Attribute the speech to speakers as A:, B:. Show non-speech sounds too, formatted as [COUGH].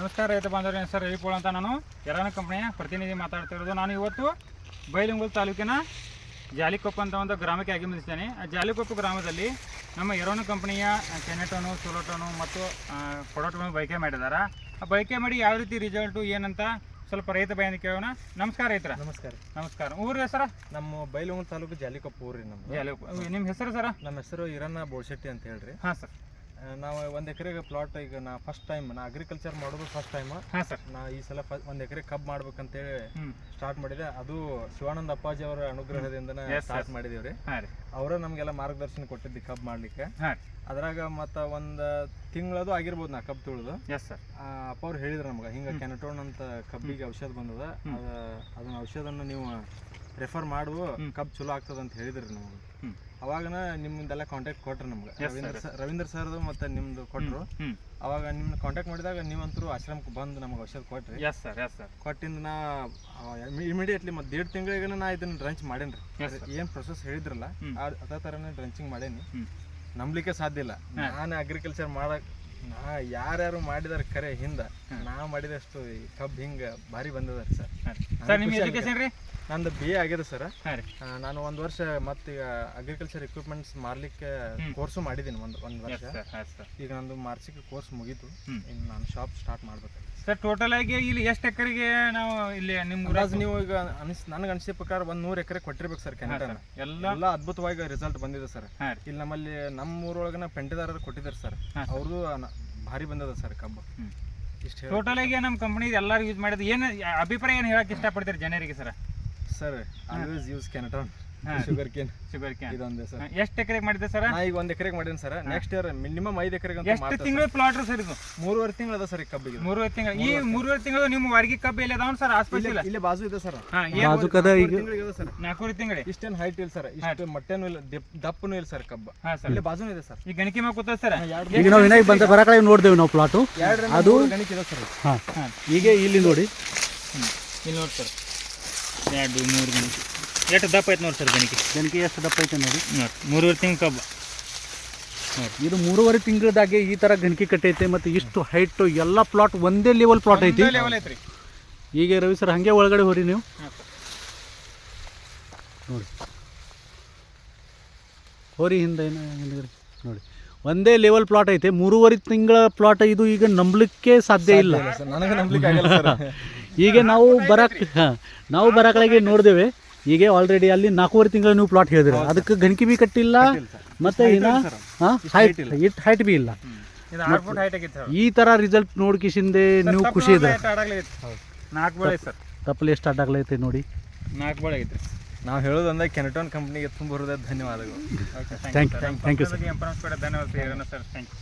A: ನಮಸ್ಕಾರ ರೈತ ಬಾಂಧವ್ರ ಹೆಸರು ರವಿಪೋಳ ಅಂತ ನಾನು. ಯರಾನ ಕಂಪ್ನಿಯ ಪ್ರತಿನಿಧಿ ಮಾತಾಡ್ತಿರೋದು ನಾನು ಇವತ್ತು ಬೈಲುಂಗುಲ್ ತಾಲೂಕಿನ ಜಾಲಿಕೊಪ್ಪ ಅಂತ ಒಂದು ಗ್ರಾಮಕ್ಕೆ ಆಗಮಿಸಿದ್ದೇನೆ ಆ ಜಾಲಿಕೊಪ್ಪ ಗ್ರಾಮದಲ್ಲಿ ನಮ್ಮ ಎರೋನ ಕಂಪನಿಯ ಕೆನೆಟೋನು ಸೋಲೋಟೋನು ಮತ್ತು ಕೊಡೋಟೋನು ಬೈಕೆ ಮಾಡಿದ್ದಾರೆ ಆ ಬೈಕೆ ಮಾಡಿ ಯಾವ ರೀತಿ ರಿಸಲ್ಟು ಏನಂತ ಸ್ವಲ್ಪ ರೈತ ಬಾಯಿಂದ ಕೇಳೋಣ. ನಮಸ್ಕಾರ ರೈತರ.
B: ನಮಸ್ಕಾರ.
A: ನಮಸ್ಕಾರ. ಊರ ಹೆಸರ?
B: ನಮ್ಮ ಬೈಲುಂಗ್ ತಾಲೂಕು ಜಾಲಿಕೊಪ್ಪ ಊರಿ ನಮ್ಮ
A: ಜಾಲಿಕೊಪ್ಪ. ನಿಮ್ಮ ಹೆಸರು ಸರ?
B: ನಮ್ಮ ಹೆಸರು ಇರಣ್ಣ ಬೋಳ್ಶೆಟ್ಟಿ ಅಂತ ಹೇಳ್ರಿ.
A: ಹಾಂ ಸರ್.
B: ನಾವು ಒಂದು ಎಕರೆಗೆ ಪ್ಲಾಟ್ ಈಗ ನಾ ಫಸ್ಟ್ ಟೈಮ್ ನಾ ಅಗ್ರಿಕಲ್ಚರ್ ಮಾಡೋದು ಫಸ್ಟ್ ಟೈಮ್
A: ಹಾಂ ಸರ್
B: ನಾ ಈ ಸಲ ಒಂದು ಎಕರೆ ಕಬ್ ಮಾಡ್ಬೇಕಂತೇಳಿ
A: ಹೇಳಿ
B: ಸ್ಟಾರ್ಟ್ ಮಾಡಿದೆ. ಅದು ಶಿವಾನಂದ ಅಪ್ಪಾಜಿ ಅವರ
A: ಅನುಗ್ರಹದಿಂದ
B: ಸ್ಟಾರ್ಟ್ ಮಾಡಿದೀವಿ ರೀ
A: ಹಾಂ ರೀ.
B: ಅವರ ನಮಗೆಲ್ಲ ಮಾರ್ಗದರ್ಶನ ಕೊಟ್ಟಿದ್ದು ಕಬ್ ಮಾಡ್ಲಿಕ್ಕೆ. ಅದ್ರಾಗ ಮತ್ತು ಒಂದು ತಿಂಗಳದು ಆಗಿರ್ಬೋದು ನಾ ಕಬ್ ತುಳಿದು.
A: ಎಸ್ ಸರ್
B: ಅಪ್ಪ ಅವ್ರು ಹೇಳಿದ್ರು ನಮ್ಗೆ ಹಿಂಗೆ ಕೆನಟೋನ್ ಅಂತ ಕಬ್ಬಿಗೆ ಔಷಧ ಬಂದದ. ಅದು ಅದನ್ನ ಔಷಧನ ನೀವು ರೆಫರ್ ಮಾಡು ಕಬ್ ಚಲೋ ಆಗ್ತದ ಅಂತ ಹೇಳಿದ್ರಿ ನಮಗೆ. ಅವಾಗನ ನಿಮ್ಮಿಂದೆಲ್ಲ ಕಾಂಟ್ಯಾಕ್ಟ್ ಕೊಟ್ರು ನಮ್ಗೆ. ರವೀಂದ್ರ ಸರ್ ರವೀಂದ್ರ ಸರ್ದು ಮತ್ತೆ ನಿಮ್ದು ಕೊಟ್ರು. ಅವಾಗ ನಿಮ್ನ ಕಾಂಟ್ಯಾಕ್ಟ್ ಮಾಡಿದಾಗ ನೀವಂತರೂ ಆಶ್ರಮಕ್ಕೆ ಬಂದು ನಮಗೆ ಔಷಧ ಕೊಟ್ರಿ.
A: ಎಸ್ ಸರ್ ಎಸ್ ಸರ್
B: ಕೊಟ್ಟಿಂದ ನಾ ಇಮಿಡಿಯೇಟ್ಲಿ ಮತ್ತೆ ದೇಡ್ ತಿಂಗಳಿಗೆ ನಾ ಇದನ್ನ ಡ್ರಂಚ್ ಮಾಡೇನ್ರಿ. ಏನ್ ಪ್ರೊಸೆಸ್ ಹೇಳಿದ್ರಲ್ಲ ಅದ ಥರನೇ ಡ್ರಂಚಿಂಗ್ ಮಾಡೇನಿ. ನಂಬಲಿಕ್ಕೆ ಸಾಧ್ಯ ಇಲ್ಲ. ನಾನು ಅಗ್ರಿಕಲ್ಚರ್ ಮಾಡಕ್ ನಾ ಯಾರ್ಯಾರು ಮಾಡಿದಾರೆ ಕರೆ ಹಿಂದ ನಾ ಮಾಡಿದಷ್ಟು ಈ ಕಬ್ಬು ಹಿಂಗ ಭಾರಿ ಬಂದದ ಸರ್.
A: ಸರ್ ನಿಮ್ಮ ಎಜುಕೇಶನ್ ರೀ?
B: ನಂದು ಬಿ ಎ ಆಗಿದೆ ಸರ್. ನಾನು ಒಂದು ವರ್ಷ ಮತ್ತೀಗ ಅಗ್ರಿಕಲ್ಚರ್ ಎಕ್ವಿಪ್ಮೆಂಟ್ಸ್ ಮಾರ್ಲಿಕ್ಕೆ ಕೋರ್ಸು ಮಾಡಿದ್ದೀನಿ ಒಂದು ಒಂದು ವರ್ಷ. ಈಗ ನಂದು ಮಾರ್ಚಿಗೆ ಕೋರ್ಸ್ ಮುಗೀತು. ಇನ್ನು ನಾನು ಶಾಪ್ ಸ್ಟಾರ್ಟ್ ಮಾಡ್ಬೇಕು
A: ಸರ್ ಟೋಟಲ್ ಆಗಿ ಇಲ್ಲಿ ಎಷ್ಟು ಎಕರೆಗೆ ನಾವು ಇಲ್ಲಿ ನಿಮ್ಮ
B: ರಾಜ್ ನೀವು ಈಗ ಅನಿಸ್ ನನಗೆ ಅನಿಸಿದ ಪ್ರಕಾರ ಒಂದು ನೂರು ಎಕರೆ ಕೊಟ್ಟಿರ್ಬೇಕು ಸರ್ ಕೆನಡಾನ
A: ಎಲ್ಲ
B: ಅದ್ಭುತವಾಗಿ ರಿಸಲ್ಟ್ ಬಂದಿದೆ ಸರ್. ಇಲ್ಲಿ ನಮ್ಮಲ್ಲಿ ನಮ್ಮ ಊರೊಳಗನ ಪೆಂಟಿದಾರರು ಕೊಟ್ಟಿದ್ದಾರೆ ಸರ್.
A: ಅವ್ರದು
B: ಅವ್ರದ್ದು ಭಾರಿ ಬಂದದ ಸರ್ ಕಬ್ಬು. ಇಷ್ಟು
A: ಟೋಟಲ್ ಆಗಿ ನಮ್ಮ ಕಂಪ್ನಿ ಎಲ್ಲರೂ ಯೂಸ್ ಮಾಡಿದ್ದು ಏನು ಅಭಿಪ್ರಾಯ ಏನು ಹೇಳಕ್ಕೆ ಇಷ್ಟಪಡ್ತೀರಿ ಜನರಿಗೆ ಸರ್
B: ಸರ್ ಆಲ್ವೇಸ್ ಯೂಸ್ ಕೆನಟಾನ್
A: ಹಾಂ.
B: ಶುಗರ್ ಕೇನ್
A: ಶುಗರ್ ಕೇನ್
B: ಇದೊಂದೇ ಸರ್.
A: ಎಷ್ಟು ಎಕರೆಗೆ ಮಾಡಿದೆ ಸರ್?
B: ನಾ ಈಗ ಒಂದ್ ಎಕರೆಗೆ ಮಾಡಿದ್ದೀನಿ ಸರ್. ನೆಕ್ಸ್ಟ್ ಇಯರ್ ಮಿನಿಮಮ್ ಐದು ಎಕರೆಗೆ ಅಂತ
A: ಎಷ್ಟು ತಿಂಗಳು ಪ್ಲಾಟ್ ಸರ್ ಇದು?
B: ಮೂರುವರೆ ತಿಂಗಳು ಅದ ಸರ್ ಈ ಕಬ್ಬಿಗೆ
A: ಮೂರುವರೆ ತಿಂಗಳು. ಈ ಮೂರುವರೆ ತಿಂಗಳು. ನಿಮ್ಮ ವರ್ಗಿ ಕಬ್ಬು ಇಲ್ಲ ಅದಾವ ಸರ್? ಆಸ್ಪತ್ರೆ ಇಲ್ಲ
B: ಇಲ್ಲೇ? ಬಾಜು ಇದೆ ಸರ್. ಇದೆ ಸರ್.
A: ನಾಲ್ಕೂವರೆ ತಿಂಗಳು.
B: ಇಷ್ಟೇನು ಹೈಟ್ ಇಲ್ಲ ಸರ್. ಇಷ್ಟು ಮೊಟ್ಟೆನೂ ಇಲ್ಲ. ದಪ್- ದಪ್ಪನೂ ಇಲ್ಲ ಸರ್ ಕಬ್ಬ. ಇಲ್ಲಿ ಬಾಜುನೂ ಇದೆ ಸರ್.
A: ಈ ಗಣಕಿ ಮ್ಯಾಗ ಕೂತ ಸರ್.
C: ಈಗ ನಾವು ವಿನಾಯಕ್ ಬಂದ ಬರಕಡೆ ನೋಡ್ದೇವೆ ನಾವು ಪ್ಲಾಟು ಅದು-
B: ಗಣಿಕೆ ಇದೆ ಸರ್.
C: ಹಾಂ. ಈಗ ಇಲ್ಲಿ ನೋಡಿ.
A: ಇಲ್ಲಿ ನೋಡಿ ಸರ್. ಎರಡು ಮೂರು ಗಣಿಕೆ. ಎಷ್ಟು ದಪ್ಪ ಐತೆ ನೋಡಿ ಸರ್ ಗಣಿಕೆ
C: ಜನಕ್ಕೆ ಎಷ್ಟು ದಪ್ಪ ಐತೆ ನೋಡಿ.
A: ನೋಡಿ ಮೂರುವರೆ ತಿಂಗಳು ನೋಡಿ.
C: ಇದು ಮೂರುವರೆ ತಿಂಗಳದಾಗೆ ಈ ಥರ ಗಣಕಿ ಕಟ್ಟೈತೆ ಮತ್ತು ಇಷ್ಟು ಹೈಟು ಎಲ್ಲ ಪ್ಲಾಟ್ ಒಂದೇ ಲೆವೆಲ್ ಪ್ಲಾಟ್ ಐತಿ. ಈಗ ರವಿ ಸರ್ ಹಾಗೆ ಒಳಗಡೆ ಹೋರಿ ನೀವು. ನೋಡಿ. ಹೋರಿ ಹಿಂದೆ ನೋಡಿ. ಒಂದೇ ಲೆವೆಲ್ ಪ್ಲಾಟ್ ಐತೆ. ಮೂರುವರೆ ತಿಂಗಳ ಪ್ಲಾಟ್ ಇದು ಈಗ ನಂಬಲಿಕ್ಕೆ ಸಾಧ್ಯ ಇಲ್ಲ.
B: ಸರ್. ನನಗೆ ನಂಬಲಿಕ್ಕೆ [LAUGHS]
C: ಈಗ ನಾವು ಬರಕ್ ನಾವು ಬರಕಳೆಗೆ ನೋಡಿದೇವೆ. ಈಗ ಆಲ್ರೆಡಿ ಅಲ್ಲಿ ನಾಲ್ಕೂವರೆ ತಿಂಗಳು ನೀವು ಪ್ಲಾಟ್ ಹೇಳಿದ್ರಿ. ಅದಕ್ಕೆ ಗಣಕಿ ಬಿ ಕಟ್ಟಿಲ್ಲ ಮತ್ತೆ ಏನ ಹೈಟ್ ಇಟ್ ಹೈಟ್ ಬಿ ಇಲ್ಲ.
A: ಇದು ಆರು ಹೈಟ್ ಆಗಿತ್ತು
C: ಈ ತರ ರಿಸಲ್ಟ್ ನೋಡ್ಕಿಸಿಂದೆ ನೀವು ಖುಷಿ ಇದೆ
A: ನಾಲ್ಕು ಬಳೆ ಸರ್.
C: ತಪ್ಪಲೆ ಸ್ಟಾರ್ಟ್ ಆಗ್ಲೈತೆ ನೋಡಿ.
A: ನಾಲ್ಕು ಬಳೆ ಐತ್ರಿ
B: ನಾವು ಹೇಳೋದಂದ್ರೆ ಕೆನಟೋನ್ ಕಂಪ್ನಿಗೆ ತುಂಬ ಹೃದಯ ಧನ್ಯವಾದಗಳು.
A: Okay
C: thank you thank you sir
A: ಧನ್ಯವಾದ ಸರ್. Thank you